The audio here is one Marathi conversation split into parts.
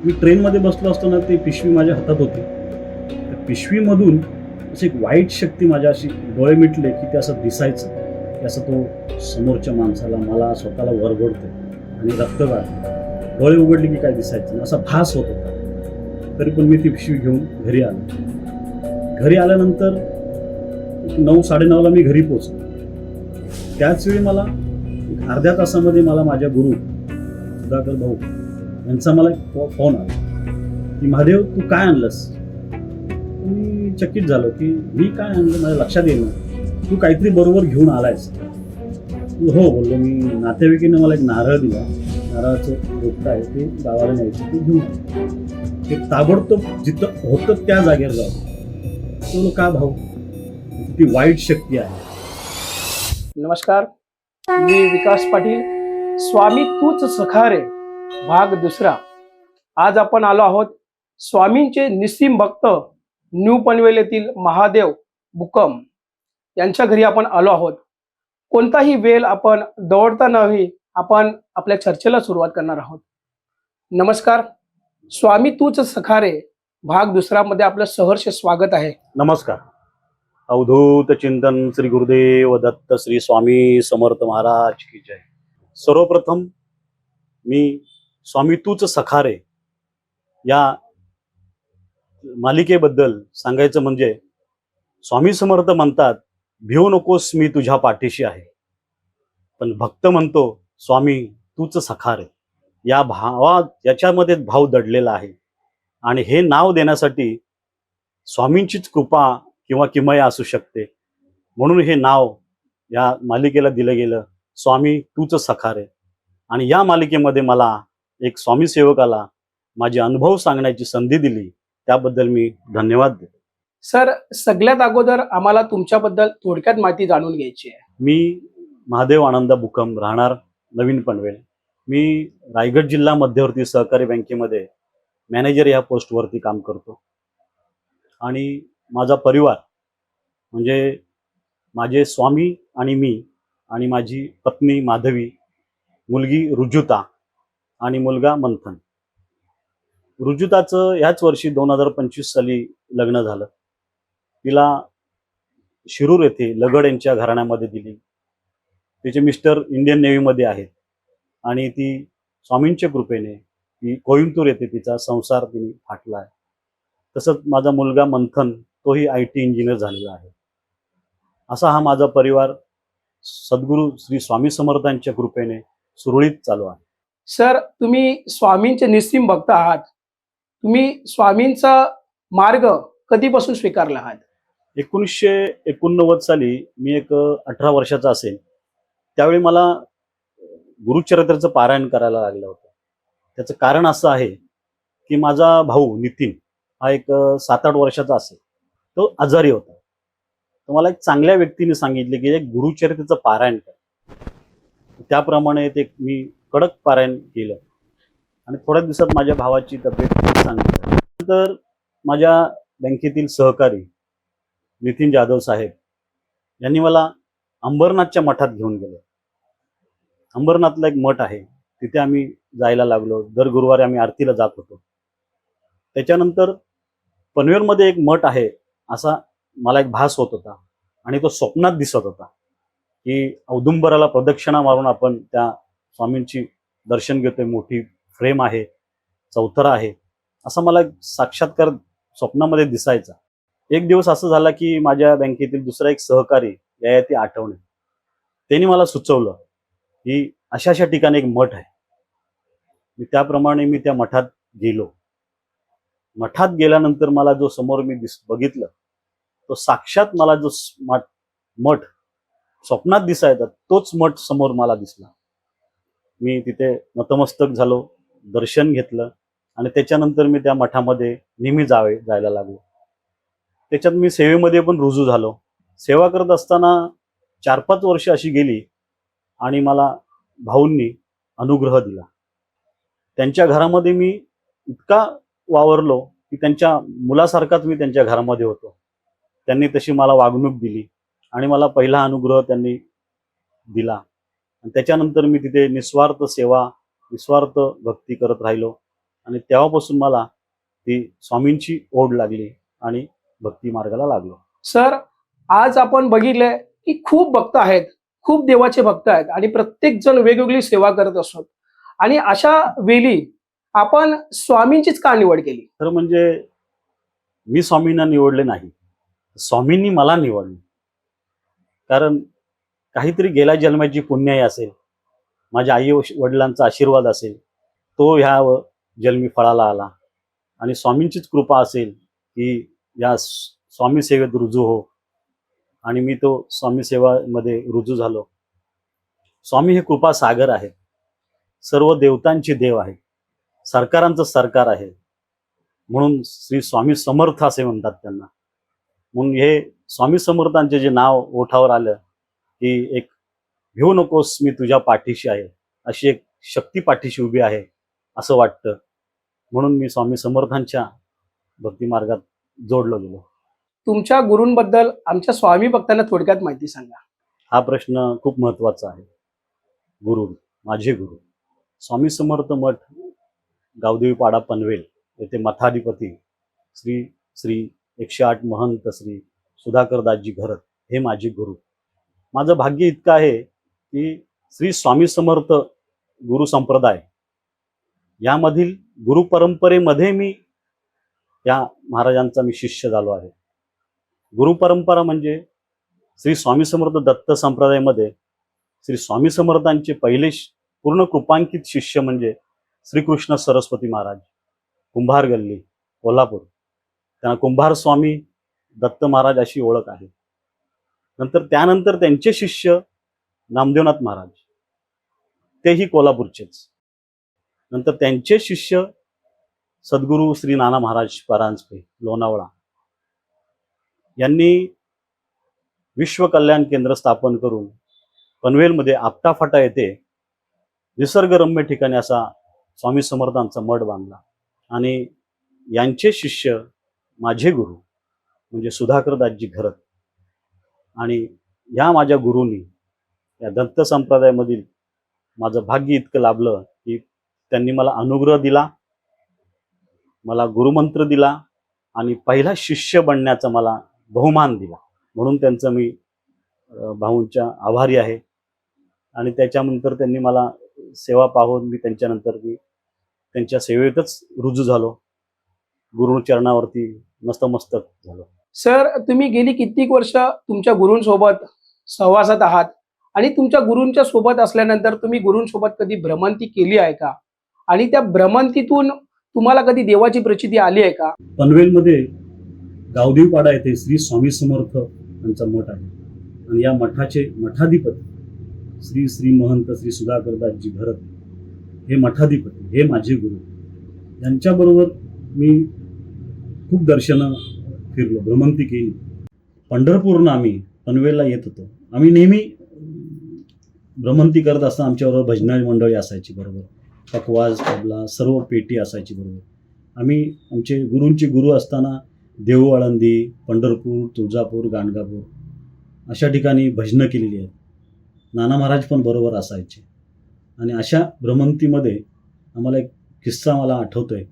मी ट्रेनमध्ये बसलो असताना ते पिशवी माझ्या हातात होती. त्या पिशवीमधून अशी एक वाईट शक्ती माझ्या अशी डोळे मिटले की ते असं दिसायचं. की असं तो समोरच्या माणसाला मला स्वतःला वरबडतो आणि रक्त डोळे उघडले की काय दिसायचं असा भास होत होता. तरी पण मी ती पिशवी घेऊन घरी आलो. घरी आल्यानंतर नऊ साडेनऊला मी घरी पोचलो त्याचवेळी मला अर्ध्या तासामध्ये मला माझ्या गुरु सुधाकर भाऊ यांचा मला एक फोन आला. की महादेव तू काय आणलंस? मी चकित झालो की मी काय आणलं? माझ्या लक्षात येईल तू काहीतरी बरोबर घेऊन आलायस. हो बोललो मी. नातेवाईकीने मला एक नारळ दिला. नारळाचं रोपटं आहे ते गावाला न्यायचं ते घेऊन ते ताबडतोब जिथं होतं त्या जागेवर जाऊ तो का भाऊ? ती वाईट शक्ती आहे. नमस्कार. मी विकास पाटील. स्वामी तूच सखारे. भाग दुसरा. आज आपण आलो आहोत स्वामींचे निस्सीम भक्त न्यू पनवेल येथील महादेव बुकम यांच्या घरी आपण आलो आहोत. कोणताही वेल आपण दौडता नाही आपण आपल्या चर्चेला सुरुवात करणार आहोत. नमस्कार. स्वामी तूच सखारे. भाग दुसरामध्ये आपलं सहर्ष स्वागत आहे. नमस्कार. अवधूत चिंतन श्री गुरुदेव दत्त श्री स्वामी समर्थ महाराज की जय. सर्वप्रथम मी स्वामी तूच सखारे या मालिकेबद्दल सांगायचं म्हणजे स्वामी समर्थ म्हणतात भिऊ नकोस मी तुझ्या पाठीशी आहे. पण भक्त म्हणतो स्वामी तूच सखारे. या भावा याच्यामध्ये भाव दडलेला आहे. आणि हे नाव देण्यासाठी स्वामींचीच कृपा किंवा किमया असू शकते. म्हणून हे नाव या मालिकेला दिलं गेलं स्वामी तूच सखारे. आणि या मालिकेमध्ये मला एक स्वामी सेवकाला माझे अनुभव सांगण्याची संधी दिली त्याबद्दल मी धन्यवाद देतो. सर सगळ्यात अगोदर आम्हाला तुमच्याबद्दल थोडक्यात माहिती जाणून घ्यायची आहे. मी महादेव आनंद बुकम राहणार नवीन पनवेल. मी रायगड जिल्हा मध्यवर्ती सहकारी बँकेमध्ये मॅनेजर या पोस्टवरती काम करतो. आणि माझा परिवार म्हणजे माझे स्वामी आणि मी आणि माझी पत्नी माधवी मुलगी रुजुता आणि मुलगा मंथन. रुजुताचं ह्याच वर्षी दोन हजार पंचवीस साली लग्न झालं. तिला शिरूर येथे लगड यांच्या घराण्यामध्ये दिली. तिचे मिस्टर इंडियन नेव्हीमध्ये आहेत. आणि ती स्वामींच्या कृपेने ती कोईमतूर येथे तिचा संसार तिने फाटला आहे. तसंच माझा मुलगा मंथन तोही आय टी इंजिनियर झालेला आहे. असा हा माझा परिवार सद्गुरू श्री स्वामी समर्थांच्या कृपेने सुरळीत चालू आहे. सर तुम्ही स्वामींचे निस्सीम भक्त आहात. तुम्ही स्वामींचा मार्ग कधीपासून स्वीकारला आहात? एकोणीसशे एकोणनव्वद साली मी एक अठरा वर्षाचा असेल त्यावेळी मला गुरुचरित्राचं पारायण करायला लागलं होतं. त्याचं कारण असं आहे की माझा भाऊ नितीन हा एक सात आठ वर्षाचा असेल. तो आजारी होता. तर मला एक चांगल्या व्यक्तीने सांगितले की एक गुरुचरित्राचं पारायण कर. त्याप्रमाणे ते मी कडक पारायण केलं. आणि थोड्या दिवसात माझ्या भावाची तब्येत सांगितली नंतर माझ्या बँकेतील सहकारी नितीन जाधव साहेब यांनी मला अंबरनाथच्या मठात घेऊन गेले. अंबरनाथला एक मठ आहे. तिथे आम्ही जायला लागलो. दर गुरुवारी आम्ही आरतीला जात होतो. त्याच्यानंतर पनवेलमध्ये एक मठ आहे असा मला एक भास होत होता आणि तो स्वप्नात दिसत होता की औदुंबराला प्रदक्षिणा मारून आपण त्या स्वामींची दर्शन घेतोय मोठी फ्रेम आहे चौथरा आहे. असा मला साक्षात्कार स्वप्नामध्ये दिसायचा. एक दिवस असं झाला की माझ्या बँकेतील दुसरा एक सहकारी ययाती आठवणे. त्यांनी मला सुचवलं की अशा अशा ठिकाणी एक मठ आहे. मी त्याप्रमाणे मी त्या मठात गेलो. मठात गेल्यानंतर मला जो समोर मी दिस बघितलं तो साक्षात मला जो मठ मठ स्वप्नात दिसायचा तोच मठ समोर मला दिसला. मी तिथे नतमस्तक झालो दर्शन घेतलं आणि त्याच्यानंतर मी त्या मठामध्ये नेहमी जावे जायला लागलो. त्याच्यात मी सेवेमध्ये पण रुजू झालो. सेवा करत असताना चार पाच वर्ष अशी गेली आणि मला भाऊंनी अनुग्रह दिला. त्यांच्या घरामध्ये मी इतका वावरलो की त्यांच्या मुलासारखाच मी त्यांच्या घरामध्ये होतो. त्यांनी तशी मला वागणूक दिली आणि मला पहिला अनुग्रह त्यांनी दिला. आणि त्याच्यानंतर मी तिथे निस्वार्थ सेवा निस्वार्थ भक्ती करत राहिलो. आणि तेव्हापासून मला ती स्वामींची ओढ लागली आणि भक्ती मार्गाला लागलो. सर आज आपण बघितलंय की खूप भक्त आहेत खूप देवाचे भक्त आहेत आणि प्रत्येक जण वेगवेगळी सेवा करत असतो. आणि अशा वेळी आपण स्वामींचीच का निवड केली? तर म्हणजे मी स्वामींना निवडले नाही. स्वामींनी मला निवडले. कारण काहीतरी गेल्या जन्माची पुण्याई असेल माझ्या आई वडिलांचा आशीर्वाद असेल तो ह्या जन्मी फळाला आला. आणि स्वामींचीच कृपा असेल की या स्वामी सेवेत रुजू हो. आणि मी तो स्वामी सेवामध्ये रुजू झालो. स्वामी हे कृपा सागर आहे. सर्व देवतांची देव आहे. सरकारांचं सरकार आहे. म्हणून श्री स्वामी समर्थ असे म्हणतात त्यांना. म्हणून हे स्वामी समर्थांचे जे नाव ओठावर आलं की एक भिवू नकोस मी तुझ्या पाठीशी आहे. अशी एक शक्ती पाठीशी उभी आहे असं वाटतं. म्हणून मी स्वामी समर्थांच्या भक्ती मार्गात जोडलो गेलो. तुमच्या गुरूंबद्दल आमच्या स्वामी भक्तांना थोडक्यात माहिती सांगा. हा प्रश्न खूप महत्त्वाचा आहे. गुरु माझे गुरु स्वामी समर्थ मठ गावदेवी पाडा पनवेल येथे मठाधिपती श्री श्री एकशे आठ महंत श्री सुधाकरदासजी घरत हे माझे गुरु. माझं भाग्य इतकं आहे की श्री स्वामी समर्थ गुरु संप्रदाय यामधील गुरु परंपरेमध्ये मी या महाराजांचा मी शिष्य झालो आहे. गुरु परंपरा म्हणजे श्री स्वामी समर्थ दत्त संप्रदायामध्ये श्री स्वामी समर्थांचे पहिले पूर्ण कृपांकित शिष्य म्हणजे श्रीकृष्ण सरस्वती महाराज कुंभार गल्ली कोल्हापूर. त्यांना कुंभार स्वामी दत्त महाराज अशी ओळख आहे. नंतर त्यानंतर त्यांचे शिष्य नामदेवनाथ महाराज. तेही कोल्हापूरचेच. नंतर त्यांचे शिष्य सद्गुरू श्री नाना महाराज परांजपे लोणावळा. यांनी विश्व कल्याण केंद्र स्थापन करून पनवेलमध्ये आपटाफाटा येथे निसर्गरम्य ठिकाणी असा स्वामी समर्थांचा मठ बांधला आणि यांचे शिष्य माझे गुरु म्हणजे सुधाकरदासजी घरत. आणि ह्या माझ्या गुरुनी या दत्त संप्रदायामधील माझं भाग्य इतकं लाभलं की त्यांनी मला अनुग्रह दिला मला गुरुमंत्र दिला आणि पहिला शिष्य बनण्याचा मला बहुमान दिला. म्हणून त्यांचं मी भाऊंच्या आभारी आहे. आणि त्याच्यानंतर त्यांनी मला सेवा पाहून मी त्यांच्यानंतर मी त्यांच्या सेवेतच रुजू झालो. गुरुचरणावरती नस्तमस्तक झालो. सर तुम्ही गेली कित्येक वर्ष तुमच्या गुरूंसोबत सहवासात आहात आणि तुमच्या गुरूंच्या सोबत असल्यानंतर तुम्ही गुरूंसोबत कधी भ्रमंती केली आहे का? आणि त्या भ्रमंतीतून तुम्हाला कधी देवाची प्रचिती आली आहे का? पनवेलमध्ये गावदेवी पाडा येथे श्री स्वामी समर्थ यांचा मठ आहे. आणि या मठाचे मठाधिपती श्री श्री महंत श्री सुधाकरदासजी भरत हे मठाधिपती हे माझे गुरु. यांच्याबरोबर मी खूप दर्शनं फिरलो भ्रमंती केली. पंढरपूरनं आम्ही पनवेलला येत होतो. आम्ही नेहमी भ्रमंती करत असताना आमच्याबरोबर भजनारी मंडळी असायची बरोबर. पकवाज तबला सर्व पेटी असायची बरोबर. आम्ही आमचे गुरूंचे गुरु असताना देहू आळंदी पंढरपूर तुळजापूर गाणगापूर अशा ठिकाणी भजनं केलेली आहेत. नाना महाराज पण बरोबर असायचे. आणि अशा भ्रमंतीमध्ये आम्हाला एक किस्सा मला आहे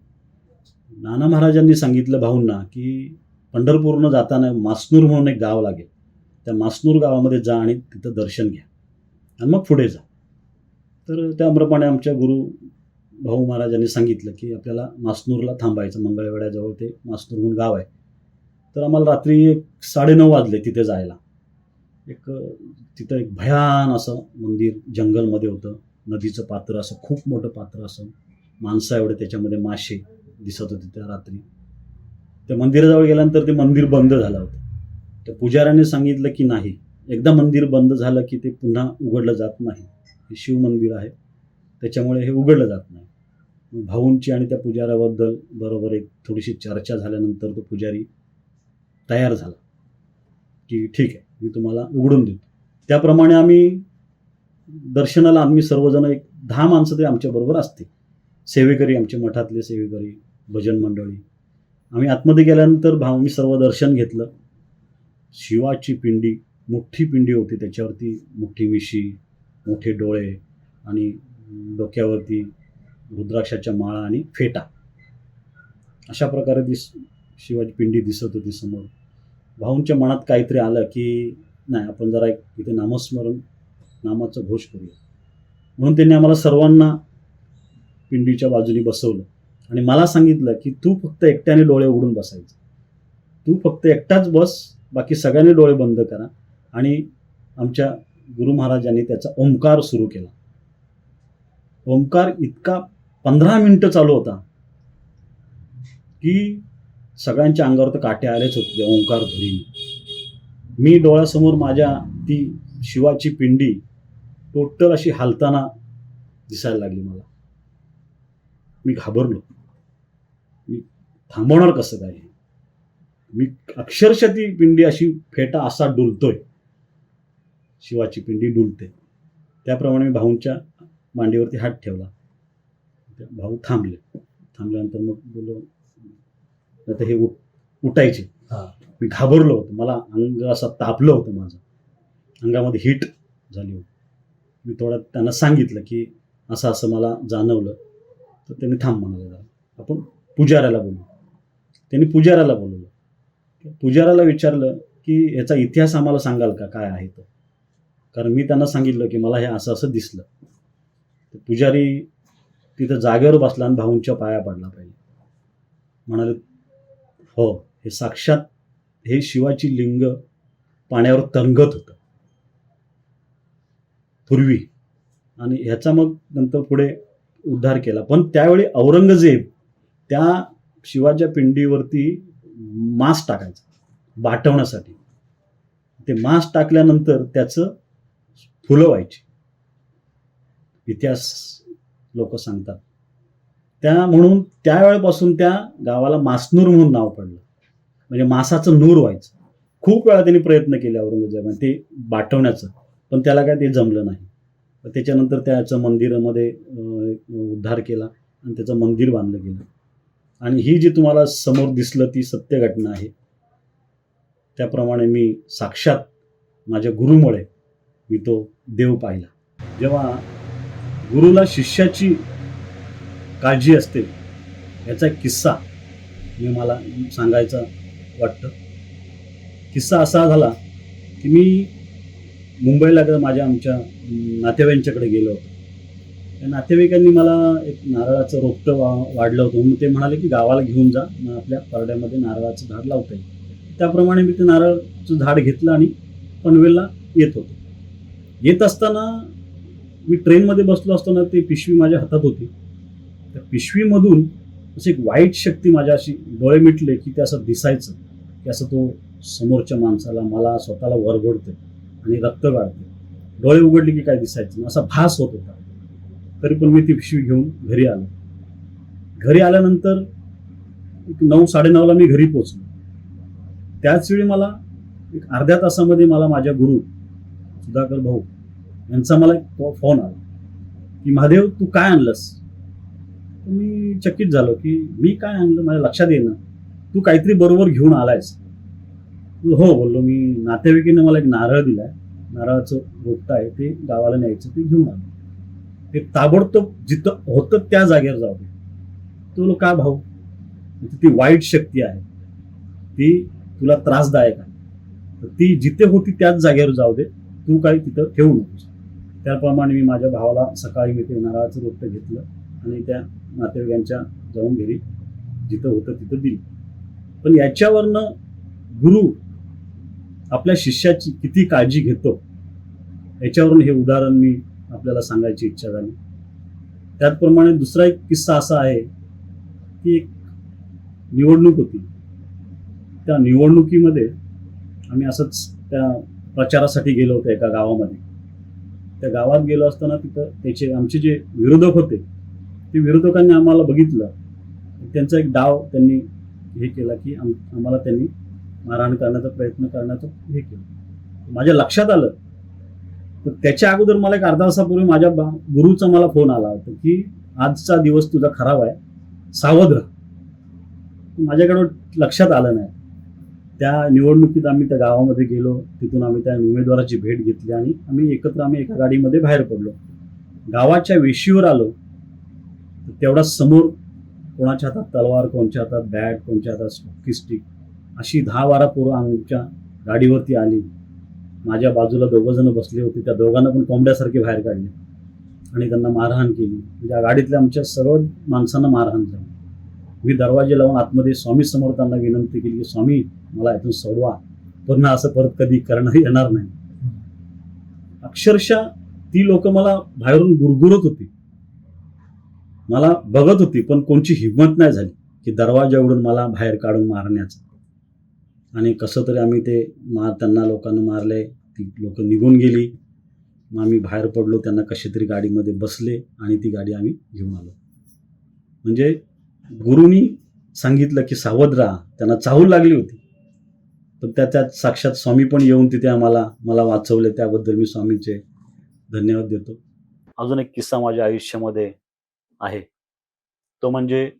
नाना महाराजांनी सांगितलं भाऊंना की पंढरपूरनं जाताना मासनूर म्हणून एक गाव लागेल. त्या मासनूर गावामध्ये जा आणि तिथं दर्शन घ्या. आणि मग पुढे जा. तर त्याप्रमाणे आमच्या गुरु भाऊ महाराजांनी सांगितलं की आपल्याला मासनूरला थांबायचं. मंगळवेड्याजवळ ते मासनूर म्हणून गाव आहे. तर आम्हाला रात्री एक साडेनऊ वाजले तिथे जायला. एक तिथं एक भयान असं मंदिर जंगलमध्ये होतं. नदीचं पात्र असं खूप मोठं पात्र असं. माणसं एवढे त्याच्यामध्ये मासे दिसत होते त्या रात्री. त्या मंदिराजवळ गेल्यानंतर ते मंदिर बंद झालं होतं. त्या पुजाऱ्याने सांगितलं की नाही एकदा मंदिर बंद झालं की ते पुन्हा उघडलं जात नाही. हे शिव मंदिर आहे त्याच्यामुळे हे उघडलं जात नाही. भाऊंची आणि त्या पुजाऱ्याबद्दल बरोबर एक थोडीशी चर्चा झाल्यानंतर तो पुजारी तयार झाला की ठीक आहे मी तुम्हाला उघडून देतो. त्याप्रमाणे आम्ही दर्शनाला आम्ही सर्वजण एक दहा माणसं ते आमच्याबरोबर असते सेवेकरी आमचे मठातले सेवेकरी भजन मंडळी आम्ही आतमध्ये गेल्यानंतर भाऊ मी सर्व दर्शन घेतलं. शिवाची पिंडी मोठी पिंडी होती. त्याच्यावरती मोठी मिशी मोठे डोळे आणि डोक्यावरती रुद्राक्षाच्या माळा आणि फेटा. अशा प्रकारे दिस शिवाची पिंडी दिसत होती समोर. भाऊंच्या मनात काहीतरी आलं की नाही आपण जरा एक इथे नामस्मरण नामाचा घोष करूया. म्हणून त्यांनी आम्हाला सर्वांना पिंडीच्या बाजूने बसवलं. आणि मला सांगितलं की तू फक्त एकट्याने डोळे उघडून बसायचं. तू फक्त एकटाच बस बाकी सगळ्यांनी डोळे बंद करा. आणि आमच्या गुरु महाराजांनी त्याचा ओंकार सुरू केला. ओंकार इतका पंधरा मिनिटं चालू होता की सगळ्यांच्या अंगावर तर काटे आलेच होते त्या ओंकार धुरीने मी डोळ्यासमोर माझ्या ती शिवाची पिंडी टोटल अशी हालताना दिसायला लागली मला. मी घाबरलो. मी थांबवणार कसं काय? मी अक्षरशः ती पिंडी अशी फेटा असा डुलतोय. शिवाची पिंडी डुलते. त्याप्रमाणे मी भाऊंच्या मांडीवरती हात ठेवला. भाऊ थांबले. थांबल्यानंतर मग बोललो आता हे उठ उठायचे. मी घाबरलो होतो. मला अंग असं तापलं होतं माझं. अंगामध्ये हिट झाली होती. मी थोडं त्यांना सांगितलं की असं असं मला जाणवलं. तर त्यांनी थांब म्हणाला आपण पुजाऱ्याला बोलू. त्यांनी पुजाऱ्याला बोलवलं. पुजाऱ्याला विचारलं की याचा इतिहास आम्हाला सांगाल का? काय आहे तो? कारण मी त्यांना सांगितलं की मला हे असं असं दिसलं. तर पुजारी तिथं जागेवर बसला आणि भाऊंच्या पाया पडला पाहिजे म्हणाले हो हे साक्षात हे शिवाची लिंग पाण्यावर तरंगत होतं. पूर्वी. आणि ह्याचा मग नंतर पुढे उद्धार केला. पण त्यावेळी औरंगजेब त्या शिवाच्या पिंडीवरती मांस टाकायचा बाटवण्यासाठी ते मांस टाकल्यानंतर त्याचं फुलं व्हायची. इतिहास लोक सांगतात. त्या म्हणून त्यावेळेपासून त्या गावाला मासनूर म्हणून नाव पडलं. म्हणजे मासाचं नूर व्हायचं. खूप वेळा त्यांनी प्रयत्न केले औरंगजेबाने ते बाटवण्याचं पण त्याला काय ते जमलं नाही. त्याच्यानंतर त्याचं मंदिरामध्ये उद्धार केला आणि त्याचं मंदिर बांधलं गेलं. आणि ही जी तुम्हाला समोर दिसलं ती सत्य घटना आहे. त्याप्रमाणे मी साक्षात माझ्या गुरुमुळे मी तो देव पाहिला. जेव्हा गुरुला शिष्याची काळजी असते याचा एक किस्सा मी मला सांगायचा वाटतं. किस्सा असा झाला की मी मुंबईला तर माझ्या आमच्या नातेवाईकांच्याकडे गेलो होतो. त्या नातेवाईकांनी मला एक नारळाचं रोपटं वा वाढलं होतं. मग ते म्हणाले की गावाला घेऊन जा. मग आपल्या परड्यामध्ये नारळाचं झाड लावता येईल. त्याप्रमाणे मी ते नारळाचं झाड घेतलं आणि पनवेलला येत होतो. येत असताना मी ट्रेनमध्ये बसलो असताना ती पिशवी माझ्या हातात होती. त्या पिशवीमधून अशी एक वाईट शक्ती माझ्या अशी डोळे मिटले की ते असं दिसायचं की असं तो समोरच्या माणसाला मला स्वतःला वरघडतोय. आणि रक्त गाळते डोळे उघडले की काय दिसायचं असा भास होत होता. तरी पण मी ती पिशवी घेऊन घरी आलो. घरी आल्यानंतर एक नऊ साडेनऊला मी घरी पोचलो त्याचवेळी मला एक अर्ध्या तासामध्ये मला माझ्या गुरु सुधाकर भाऊ यांचा मला एक फोन आला. की महादेव तू काय आणलंस? तर मी चकित झालो की मी काय आणलं? माझ्या लक्षात येईना. तू काहीतरी बरोबर घेऊन आलायस. हो बोललो मी. नातेवाईकीने मला एक नारळ दिलाय. नारळाचं रोपटं आहे ते गावाला न्यायचं ते घेऊन आलो. ते ताबडतोब जिथं होतं त्या जागेवर जाऊ दे. तो लो का भाऊ? म्हणजे ती वाईट शक्ती आहे. ती तुला त्रासदायक आहे. तर ती जिथे होती त्याच जागेवर जाऊ दे. तू काही तिथं ठेवू नकोस. त्याप्रमाणे मी माझ्या भावाला सकाळी मी ते नारळाचं रोपटं घेतलं आणि त्या नातेवाईकांच्या जाऊन घरी जिथं होतं तिथं दिलं. पण याच्यावरनं गुरु आपल्या शिष्याची किती काळजी घेतो? याच्यावरून हे उदाहरण मी आपल्याला सांगायची इच्छा झाली. त्याचप्रमाणे दुसरा एक किस्सा असा आहे की एक निवडणूक होती. त्या निवडणुकीमध्ये आम्ही असंच त्या प्रचारासाठी गेलो होतो एका गावामध्ये. त्या गावात गेलो असताना तिथं त्याचे आमचे जे विरोधक होते ते विरोधकांनी आम्हाला बघितलं. त्यांचा एक डाव त्यांनी हे केला की आम आम्हाला त्यांनी मारहाण करण्याचा प्रयत्न करण्याचं हे केलं. माझ्या लक्षात आलं. तर त्याच्या अगोदर मला एक अर्धा तासापूर्वी माझ्या बा- गुरुचा मला फोन आला होता की आजचा दिवस तुझा खराब आहे. सावध राहा. माझ्याकडं लक्षात आलं नाही. त्या निवडणुकीत आम्ही त्या गावामध्ये गेलो. तिथून आम्ही त्या उमेदवाराची भेट घेतली आणि आम्ही एकत्र आम्ही एका गाडीमध्ये बाहेर पडलो. गावाच्या वेशीवर आलो. तर तेवढा समोर कोणाच्या हातात तलवार कोणच्या हातात बॅट कोणच्या हातात स्टिक स्टिक अशी दहा बारा पोरं आमच्या गाडीवरती आली. माझ्या बाजूला दोघंजणं बसले होते. त्या दोघांना पण कोंबड्यासारखे बाहेर काढले. आणि त्यांना मारहाण केली. म्हणजे गाडीतल्या आमच्या सर्व माणसांना मारहाण झाली. मी दरवाजे लावून आतमध्ये स्वामी समर्थांना विनंती केली की स्वामी मला इथून सोडवा. पुन्हा असं परत कधी करणार येणार नाही. अक्षरशः ती लोक मला बाहेरून गुरगुरत होती. मला बघत होती पण कोणची हिंमत नाही झाली की दरवाजा उडून मला बाहेर काढून मारण्याचं. आणि कसं तरी आम्ही ते मार त्यांना लोकांना मारले ती लोक निघून गेली. मग आम्ही बाहेर पडलो त्यांना कशी तरी गाडीमध्ये बसले आणि ती गाडी आम्ही घेऊन आलो. म्हणजे गुरुनी सांगितलं की सावध राहा त्यांना चाहूल लागली होती. तर त्याच्यात साक्षात स्वामी पण येऊन तिथे आम्हाला मला वाचवले त्याबद्दल मी स्वामीचे धन्यवाद देतो. अजून एक किस्सा माझ्या आयुष्यामध्ये आहे. तो म्हणजे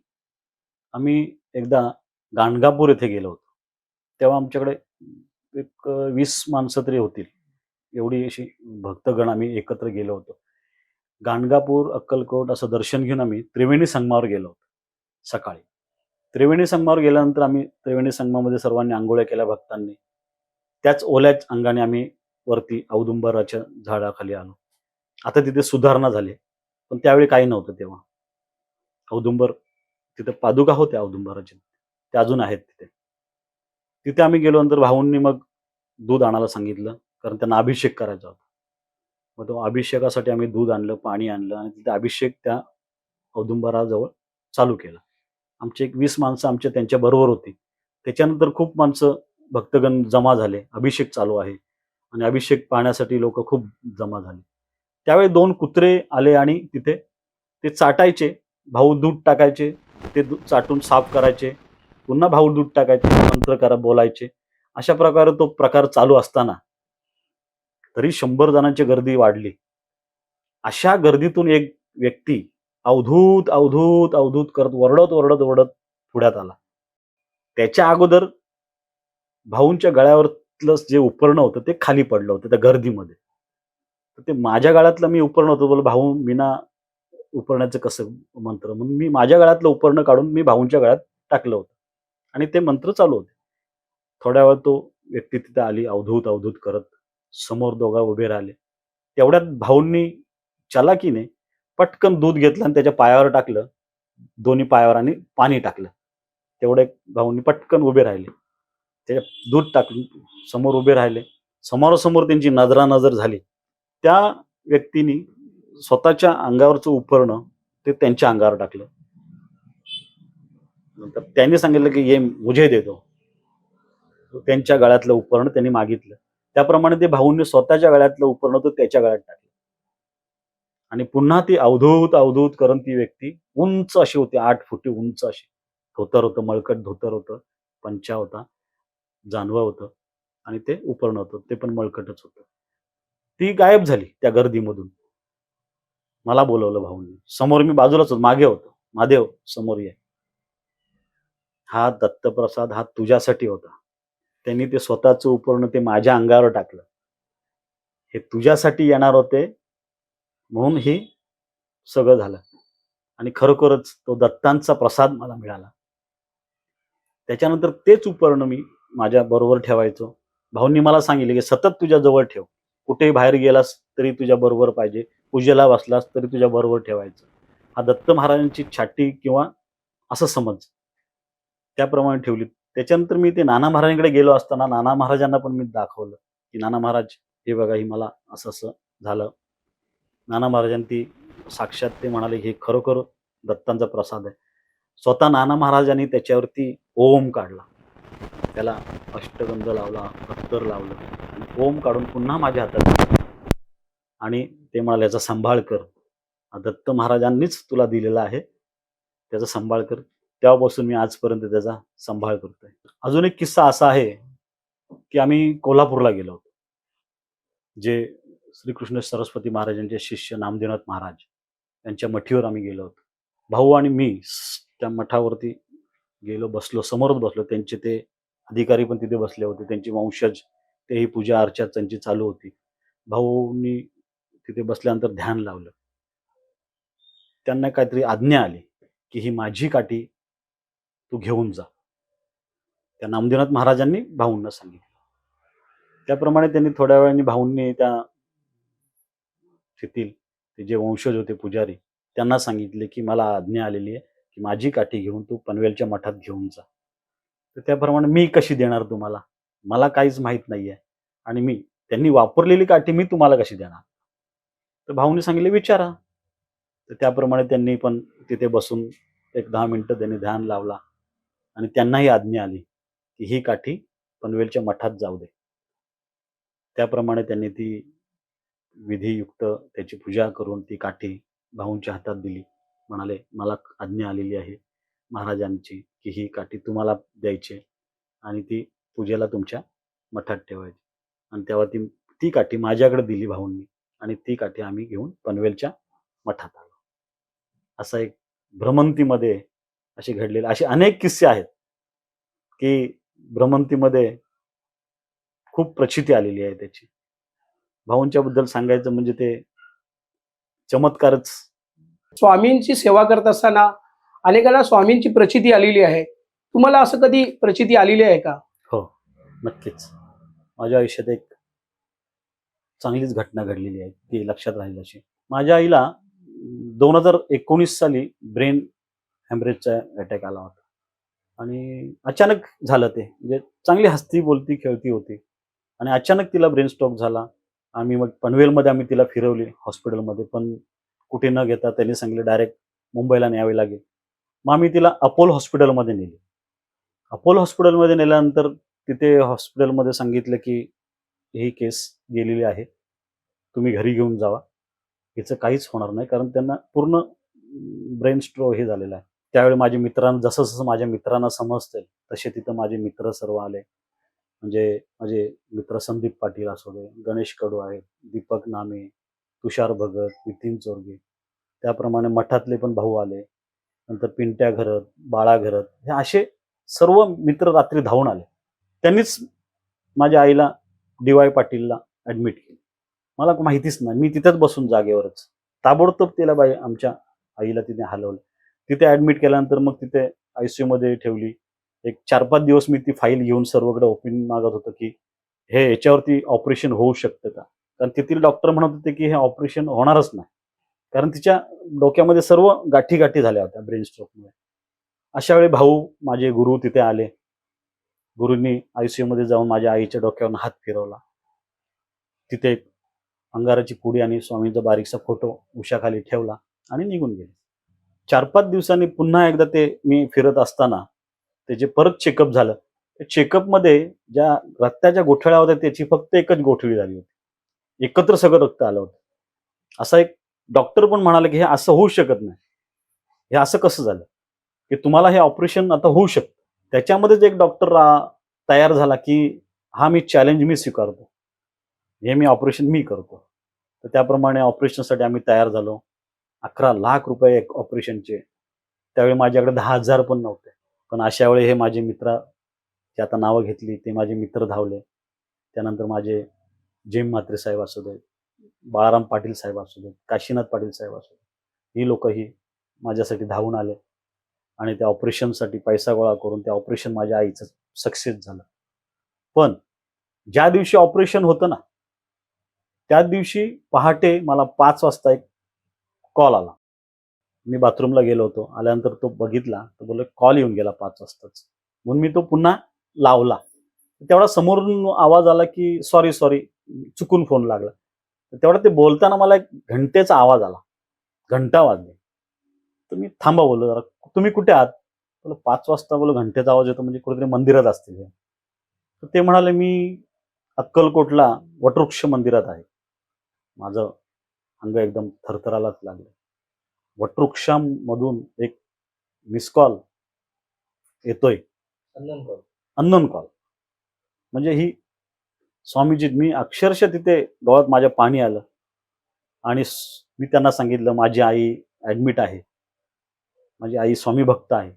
आम्ही एकदा गाणगापूर येथे गेलो होतो. तेव्हा आमच्याकडे एक वीस माणसं तरी होतील. एवढी अशी भक्तगण आम्ही एकत्र गेलो होतो. गाणगापूर अक्कलकोट असं दर्शन घेऊन आम्ही त्रिवेणी संगमावर गेलो होतो सकाळी. त्रिवेणी संगमावर गेल्यानंतर आम्ही त्रिवेणी संगमामध्ये सर्वांनी आंघोळ्या केल्या भक्तांनी. त्याच ओल्याच अंगाने आम्ही वरती औदुंबराच्या झाडाखाली आलो. आता तिथे सुधारणा झाली पण त्यावेळी काही नव्हतं तेव्हा. औदुंबर तिथे पादुका होत्या औदुंबराच्या. त्या अजून आहेत तिथे. तिथे आम्ही गेल्यानंतर भाऊंनी मग दूध आणायला सांगितलं कारण त्यांना अभिषेक करायचा होता. मग तो अभिषेकासाठी आम्ही दूध आणलं पाणी आणलं आणि तिथे अभिषेक त्या औदुंबराजवळ चालू केला. आमचे एक वीस माणसं आमच्या त्यांच्या बरोबर होती. त्याच्यानंतर खूप माणसं भक्तगण जमा झाले अभिषेक चालू आहे आणि अभिषेक पाहण्यासाठी लोक खूप जमा झाले. त्यावेळी दोन कुत्रे आले आणि तिथे ते चाटायचे भाऊ दूध टाकायचे ते दूध चाटून साफ करायचे. पुन्हा भाऊ दूध टाकायचे मंत्र करा बोलायचे. अशा प्रकारे तो प्रकार चालू असताना तरी शंभर जणांची गर्दी वाढली. अशा गर्दीतून एक व्यक्ती अवधूत अवधूत अवधूत करत वरडत वरडत वरडत पुढ्यात आला. त्याच्या अगोदर भाऊंच्या गळ्यावरतलं जे उपरणं होतं ते खाली पडलं होतं त्या गर्दीमध्ये. तर ते माझ्या गळ्यातलं मी उपरण होतं बोल भाऊ मीना उपरण्याचं कसं मंत्र? म्हणून मी माझ्या गळ्यातलं उपरणं काढून मी भाऊंच्या गळ्यात टाकलं होतं. आणि ते मंत्र चालू होते. थोड्या वेळ तो व्यक्ती तिथे आली अवधूत अवधूत करत समोर दोघा उभे राहिले. तेवढ्यात भाऊंनी चलाकीने पटकन दूध घेतलं आणि त्याच्या पायावर टाकलं. दोन्ही पायावर आणि पाणी टाकलं. तेवढे भाऊंनी पटकन उभे राहिले. त्याच्या दूध टाकून समोर उभे राहिले. समोरासमोर त्यांची नजरानजर झाली. त्या व्यक्तीने स्वतःच्या अंगावरचं उपरणं ते त्यांच्या अंगावर टाकलं. नंतर त्यांनी सांगितलं की हे मुझे देतो त्यांच्या गळ्यातलं उपकरण त्यांनी मागितलं. त्याप्रमाणे ते भाऊंनी स्वतःच्या गळ्यातलं उपकरण तो त्याच्या गळ्यात टाकलं. आणि पुन्हा ती अवधूत अवधूत करून ती व्यक्ती उंच अशी होती आठ फुटी उंच अशी. धोतर होतं मळकट धोतर होतं पंचा होता जानवं होतं आणि ते उपरण होतं ते पण मळकटच होतं. ती गायब झाली त्या गर्दीमधून. मला बोलवलं भाऊंनी. समोर मी बाजूलाच होतो मागे होतो. महादेव हो, समोर ये. हा दत्तप्रसाद हा तुझ्यासाठी होता. त्यांनी ते स्वतःचं उपरणं ते माझ्या अंगावर टाकलं. हे तुझ्यासाठी येणार होते म्हणून हे सगळं झालं. आणि खरोखरच तो दत्तांचा प्रसाद मला मिळाला. त्याच्यानंतर तेच उपरणं मी माझ्या बरोबर ठेवायचो. भाऊंनी मला सांगितले की सतत तुझ्या जवळ ठेव. कुठेही बाहेर गेलास तरी तुझ्या बरोबर पाहिजे. पूजेला बसलास तरी तुझ्या बरोबर ठेवायचं. हा दत्त महाराजांची छाटी किंवा असं समज. त्याप्रमाणे ठेवली. त्याच्यानंतर मी ते नाना महाराजांकडे गेलो असताना नाना महाराजांना पण मी दाखवलं की नाना महाराज हे बघा ही मला असं असं झालं. नाना महाराजांनी ती साक्षात ते म्हणाले हे खरोखर दत्तांचा प्रसाद आहे. स्वतः नाना महाराजांनी त्याच्यावरती ओम काढला. त्याला अष्टगंध लावला अत्तर लावलं आणि ओम काढून पुन्हा माझ्या हातात आणि ते म्हणाले याचा सांभाळ कर. दत्त महाराजांनीच तुला दिलेला आहे. त्याचा सांभाळ कर. तेव्हापासून मी आजपर्यंत त्याचा सांभाळ करतोय. अजून एक किस्सा असा आहे की आम्ही कोल्हापूरला गेलो होतो. जे श्रीकृष्ण सरस्वती महाराजांचे शिष्य नामदेवनाथ महाराज यांच्या मठीवर आम्ही गेलो होतो. भाऊ आणि मी त्या मठावरती गेलो बसलो समोरच बसलो. त्यांचे ते अधिकारी पण तिथे बसले होते. त्यांची वंशज तेही पूजा अर्चा त्यांची चालू होती. भाऊनी तिथे बसल्यानंतर ध्यान लावलं. त्यांना काहीतरी आज्ञा आली की ही माझी काठी तू घेऊन जा. त्या नामदेवनाथ महाराजांनी भाऊंना सांगितलं. त्याप्रमाणे त्यांनी थोड्या वेळाने भाऊंनी त्या तेथील ते जे वंशज होते पुजारी त्यांना सांगितले की मला आज्ञा आलेली आहे की माझी काठी घेऊन तू पनवेलच्या मठात घेऊन जा. तर त्याप्रमाणे मी कशी देणार तुम्हाला? मला काहीच माहीत नाही आहे आणि मी त्यांनी वापरलेली काठी मी तुम्हाला कशी देणार? तर भाऊने सांगितले विचारा. तर त्याप्रमाणे त्यांनी पण तिथे बसून एक दहा मिनटं त्यांनी ध्यान लावला. आणि त्यांनाही आज्ञा आली की ही काठी पनवेलच्या मठात जाऊ दे. त्याप्रमाणे त्यांनी ती विधियुक्त त्याची पूजा करून ती काठी भाऊंच्या हातात दिली. म्हणाले मला आज्ञा आलेली आहे महाराजांची की ही काठी तुम्हाला द्यायची आणि ती पूजेला तुमच्या मठात ठेवायची. आणि तेव्हा ती ती काठी माझ्याकडे दिली भाऊंनी आणि ती काठी आम्ही घेऊन पनवेलच्या मठात आलो. असा एक भ्रमंतीमध्ये असे घडलेले असे अनेक किस्से आहेत की भ्रमंतीमध्ये खूप प्रचिती आलेली आहे त्याची. भाऊंच्या बद्दल सांगायचं म्हणजे ते चमत्कारच. स्वामींची सेवा करत असताना अनेकांना स्वामींची प्रचिती आलेली आहे. तुम्हाला असं कधी प्रचिती आलेली आहे का? हो नक्कीच. माझ्या आयुष्यात एक चांगलीच घटना घडलेली आहे ती लक्षात राहील अशी. माझ्या आईला दोन हजार एकोणीस साली ब्रेन हॅमरेजचा अटॅक आला होता. आणि अचानक झालं ते. म्हणजे चांगली हस्ती बोलती खेळती होती. आणि अचानक तिला ब्रेन स्ट्रोक झाला. आम्ही मग पनवेलमध्ये आम्ही तिला फिरवली हॉस्पिटलमध्ये पण कुठे न घेता त्यांनी सांगितलं डायरेक्ट मुंबईला न्यावे लागेल. मग आम्ही तिला अपोलो हॉस्पिटलमध्ये नेली. अपोलो हॉस्पिटलमध्ये नेल्यानंतर तिथे हॉस्पिटलमध्ये सांगितलं की ही केस गेलेली आहे. तुम्ही घरी घेऊन जावा. हिचं काहीच होणार नाही. कारण त्यांना पूर्ण ब्रेन स्ट्रो हे झालेलं आहे. त्यावेळी माझ्या मित्रांना जसं जसं माझ्या मित्रांना समजते तसे तिथं माझे मित्र सर्व आले. म्हणजे माझे मित्र संदीप पाटील असू दे गणेश कडू आहेत दीपक नामे तुषार भगत नितीन चोरगे. त्याप्रमाणे मठातले पण भाऊ आले. नंतर पिंट्या घरत बाळा घरत हे असे सर्व मित्र रात्री धावून आले. त्यांनीच माझ्या आईला डी वाय पाटीलला ॲडमिट केलं. मला माहितीच नाही मी तिथेच बसून जागेवरच. ताबडतोब तिला बाई आमच्या आईला तिने हलवलं. तिथे ॲडमिट केल्यानंतर मग तिथे आय सी मध्ये ठेवली. एक चार पाच दिवस मी ती फाईल घेऊन सर्वकडे ओपिनियन मागत होतो की हे याच्यावरती ऑपरेशन होऊ शकतं का? कारण तेथील डॉक्टर म्हणत होते की हे ऑपरेशन होणारच नाही. कारण तिच्या डोक्यामध्ये सर्व गाठी गाठी झाल्या होत्या ब्रेन स्ट्रोकमुळे अशा वेळी भाऊ माझे गुरु तिथे आले. गुरुंनी आयसीयू मध्ये जाऊन माझ्या आईच्या डोक्यावर हात फिरवला. तिथे अंगाराची पुडी आणि स्वामींचा बारीकसा फोटो उशाखाली ठेवला आणि निघून गेले. चार पाच दिवसांनी पुन्हा एकदा ते मी फिरत असताना त्याचे परत चेकअप झालं त्या चेकअपमध्ये ज्या रक्ताच्या गोठळ्या होत्या त्याची फक्त एकच गोठळी झाली होती. एकत्र सगळं रक्त आलं होतं. असा एक डॉक्टर पण म्हणाले की हे असं होऊ शकत नाही. हे असं कसं झालं? की तुम्हाला हे ऑपरेशन आता होऊ शकतं. त्याच्यामध्येच एक डॉक्टर तयार झाला की हा मी चॅलेंज मी स्वीकारतो. हे मी ऑपरेशन मी करतो. तर त्याप्रमाणे ऑपरेशनसाठी आम्ही तयार झालो. अकरा लाख रुपये एक ऑपरेशनचे. त्यावेळी माझ्याकडे दहा हजार पण नव्हते. पण अशा वेळी हे माझे मित्र जे आता नावं घेतली ते माझे मित्र धावले. त्यानंतर माझे जेम म्हात्रे साहेब असू दे बाळाराम पाटील साहेब असू दे काशीनाथ पाटील साहेब असू दे ही लोकही माझ्यासाठी धावून आले. आणि त्या ऑपरेशनसाठी पैसा गोळा करून त्या ऑपरेशन माझ्या आईचं सक्सेस झालं. पण ज्या दिवशी ऑपरेशन होतं ना त्या दिवशी पहाटे मला पाच वाजता एक कॉल आला. मी बाथरूमला गेलो होतो. आल्यानंतर तो बघितला. तर बोललो कॉल येऊन गेला पाच वाजताच. म्हणून मी तो पुन्हा लावला. तेवढा समोरून आवाज आला की सॉरी सॉरी चुकून फोन लागला. तेवढा ते बोलताना मला एक घंटेचा आवाज आला. घंटा वाजले. तर मी थांबा बोललो जरा. तुम्ही कुठे आहात? बोलो पाच वाजता. बोलो घंटेचा आवाज येतो. म्हणजे कुठेतरी मंदिरात असतील तर ते म्हणाले मी अक्कलकोटला वटवृक्ष मंदिरात आहे. माझं अंग एकदम थरथरालाच लागलं. वटवृक्षामधून एक मिस कॉल येतोय. Unknown call. म्हणजे ही स्वामीजी मी अक्षरशः तिथे डोळ्यात माझ्या पाणी आलं आणि मी त्यांना सांगितलं माझी आई ॲडमिट आहे. माझी आई स्वामी भक्त आहे.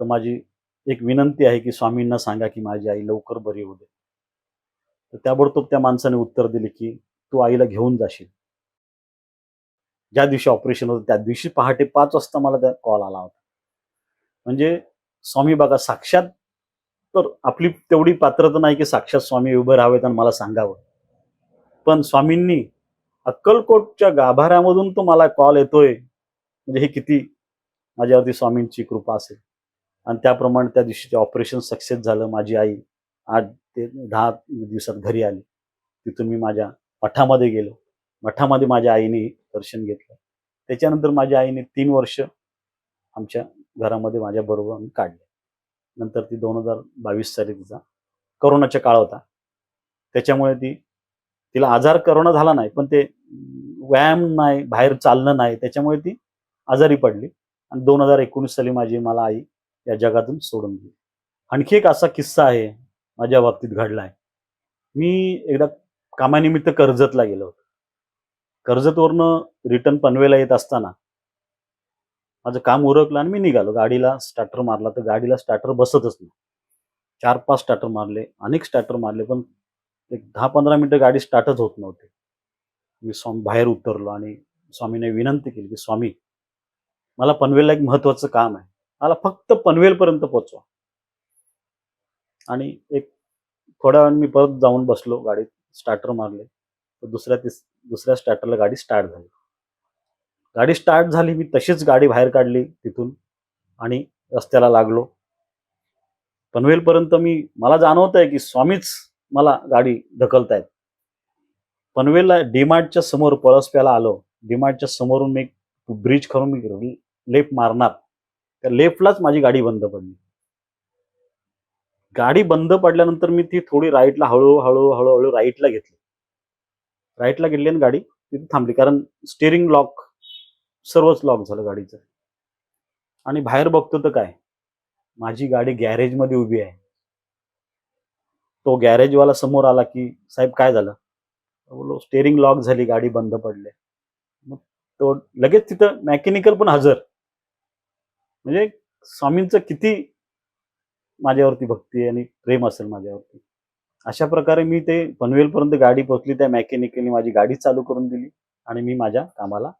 तर माझी एक विनंती आहे की स्वामींना सांगा की माझी आई लवकर बरी होऊ दे. तर त्याबरोबर त्या माणसाने उत्तर दिले की तू आईला घेऊन जाशील. ज्या दिवशी ऑपरेशन होतं त्या दिवशी पहाटे पाच वाजता मला त्या कॉल आला होता. म्हणजे स्वामी बघा साक्षात तर आपली तेवढी पात्रता नाही की साक्षात स्वामी उभे राहावेत आणि मला सांगावं. पण स्वामींनी अक्कलकोटच्या गाभाऱ्यामधून तो मला कॉल येतोय. म्हणजे हे किती माझ्यावरती स्वामींची कृपा असेल. आणि त्याप्रमाणे त्या दिवशीचे ऑपरेशन सक्सेस झालं. माझी आई आठ ते दहा दिवसात घरी आली. तिथून मी माझ्या मठामध्ये गेलो. मठामध्ये माझ्या आईने दर्शन घेतलं. त्याच्यानंतर माझ्या आईने तीन वर्ष आमच्या घरामध्ये माझ्या बरोबर आम्ही काढले. नंतर ती दोन हजार बावीस साली तिचा करोनाचा काळ होता. त्याच्यामुळे ती तिला आजार करोना झाला नाही पण ते व्यायाम नाही बाहेर चालणं नाही त्याच्यामुळे ती आजारी पडली. आणि दोन हजार एकोणीस साली माझी मला आई या जगातून सोडून गेली. आणखी एक असा किस्सा आहे माझ्या बाबतीत घडला आहे मी एकदा कामानिमित्त कर्जतला गेलो होतो. कर्जतवरनं रिटर्न पनवेला येत असताना माझं काम उरकलं आणि मी निघालो. गाडीला स्टार्टर मारला तर गाडीला स्टार्टर बसतच नाही. चार पाच स्टार्टर मारले अनेक स्टार्टर मारले पण एक दहा पंधरा मिनिटं गाडी स्टार्टच होत नव्हती. मी स्वामी बाहेर उतरलो आणि स्वामीने विनंती केली की स्वामी मला पनवेलला एक महत्वाचं काम आहे. मला फक्त पनवेलपर्यंत पोचवा आणि एक थोड्या वेळ मी परत जाऊन बसलो गाडीत स्टार्टर मारले. दुसऱ्या तिस दुसऱ्या स्टार्टरला गाडी स्टार्ट झाली. गाडी स्टार्ट झाली मी तशीच गाडी बाहेर काढली तिथून आणि रस्त्याला लागलो. पनवेलपर्यंत मी मला जाणवत आहे की स्वामीच मला गाडी ढकलतायत. पनवेलला डीमार्टच्या समोर पळसप्याला आलो. डीमार्टच्या समोरून मी ब्रिज करून मी लेप मारणार. त्या लेफ्टलाच माझी गाडी बंद पडली. गाडी बंद पडल्यानंतर मी ती थोडी राईटला हळूहळू हळूहळू राईटला घेतली. राईटला गेली आणि गाडी तिथे थांबली. कारण स्टेअरिंग लॉक सर्वच लॉक झालं गाडीचं. आणि बाहेर बघतो तर काय? माझी गाडी गॅरेजमध्ये उभी आहे. तो गॅरेजवाला समोर आला की साहेब काय झालं? बोलो स्टेअरिंग लॉक झाली गाडी बंद पडले. मग तो लगेच तिथं मॅकॅनिकल पण हजर. म्हणजे स्वामींचं किती माझ्यावरती भक्ती आहे आणि प्रेम असेल माझ्यावरती. अशा प्रकारे मी ते पनवेलपर्यंत गाडी पोहोचली त्या मॅकॅनिकलने माझी गाडी चालू करून दिली आणि मी माझ्या कामाला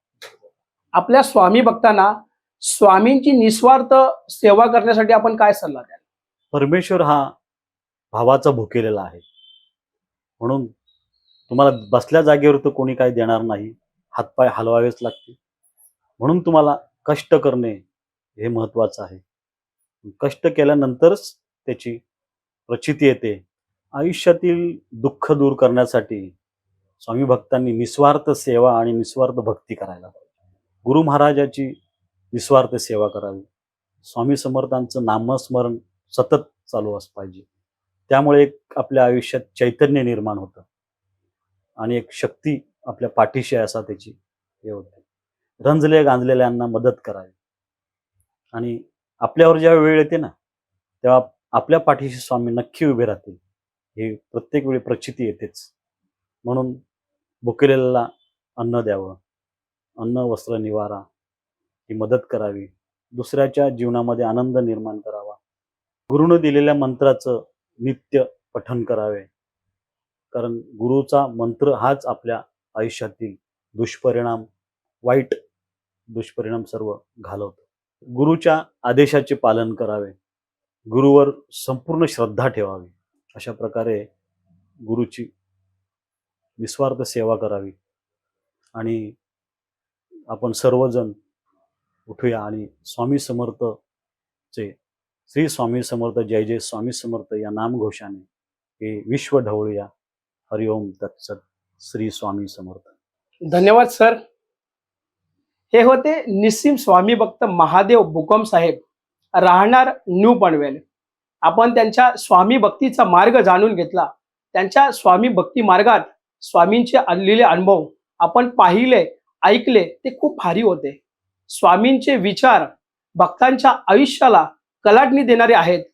आपल्या स्वामी भक्तांना स्वामींची निस्वार्थ सेवा करण्यासाठी आपण काय सल्ला द्याल? परमेश्वर हा भावाचा भुकेलेला आहे. म्हणून तुम्हाला बसल्या जागेवर तर कोणी काही देणार नाही हातपाय हलवावेच लागतील. म्हणून तुम्हाला कष्ट करणे हे महत्वाचं आहे. कष्ट केल्यानंतरच त्याची प्रचिती येते. आयुष्यातील दुःख दूर करण्यासाठी स्वामी भक्तांनी निस्वार्थ सेवा आणि निस्वार्थ भक्ती करायला पाहिजे. गुरु महाराजाची निस्वार्थ सेवा करावी. स्वामी समर्थांचं नामस्मरण सतत चालू असं पाहिजे. त्यामुळे एक आपल्या आयुष्यात चैतन्य निर्माण होतं. आणि एक शक्ती आपल्या पाठीशी असा त्याची हे होते. रंजले गांजलेल्यांना मदत करावी. आणि आपल्यावर जेव्हा वेळ येते ना तेव्हा आपल्या पाठीशी स्वामी नक्की उभे राहतील. हे प्रत्येक वेळी प्रचिती येतेच. म्हणून भुकेलेला अन्न द्यावं. अन्न वस्त्र निवारा ही मदत करावी. दुसऱ्याच्या जीवनामध्ये आनंद निर्माण करावा. गुरुनं दिलेल्या मंत्राचं नित्य पठन करावे. कारण गुरुचा मंत्र हाच आपल्या आयुष्यातील दुष्परिणाम वाईट दुष्परिणाम सर्व घालवतो. गुरुच्या आदेशाचे पालन करावे. गुरुवर संपूर्ण श्रद्धा ठेवावी. अशा प्रकारे गुरुची निस्वार्थ सेवा करावी. आणि आपण सर्वजण उठूया आणि स्वामी समर्थचे श्री स्वामी समर्थ जय जय स्वामी समर्थ या नामघोषाने हे विश्व ढवळूया. हरिओम तत्सत श्री स्वामी समर्थ. धन्यवाद सर. हे होते निस्सिम स्वामी भक्त महादेव बुकम साहेब. राहणार न्यू पनवेल. आपण त्यांच्या स्वामी भक्तीचा मार्ग जाणून घेतला. त्यांच्या स्वामी भक्ती मार्गात स्वामींचे आणलेले अनुभव आपण पाहिले ऐकले ते खूप भारी होते. स्वामींचे विचार भक्तांच्या आयुष्याला कलाटणी देणारे आहेत.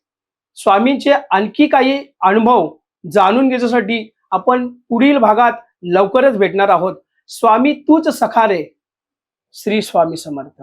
स्वामींचे आणखी काही अनुभव जाणून घेण्यासाठी आपण पुढील भागात लवकरच भेटणार आहोत. स्वामी तूच सखारे श्री स्वामी समर्थ.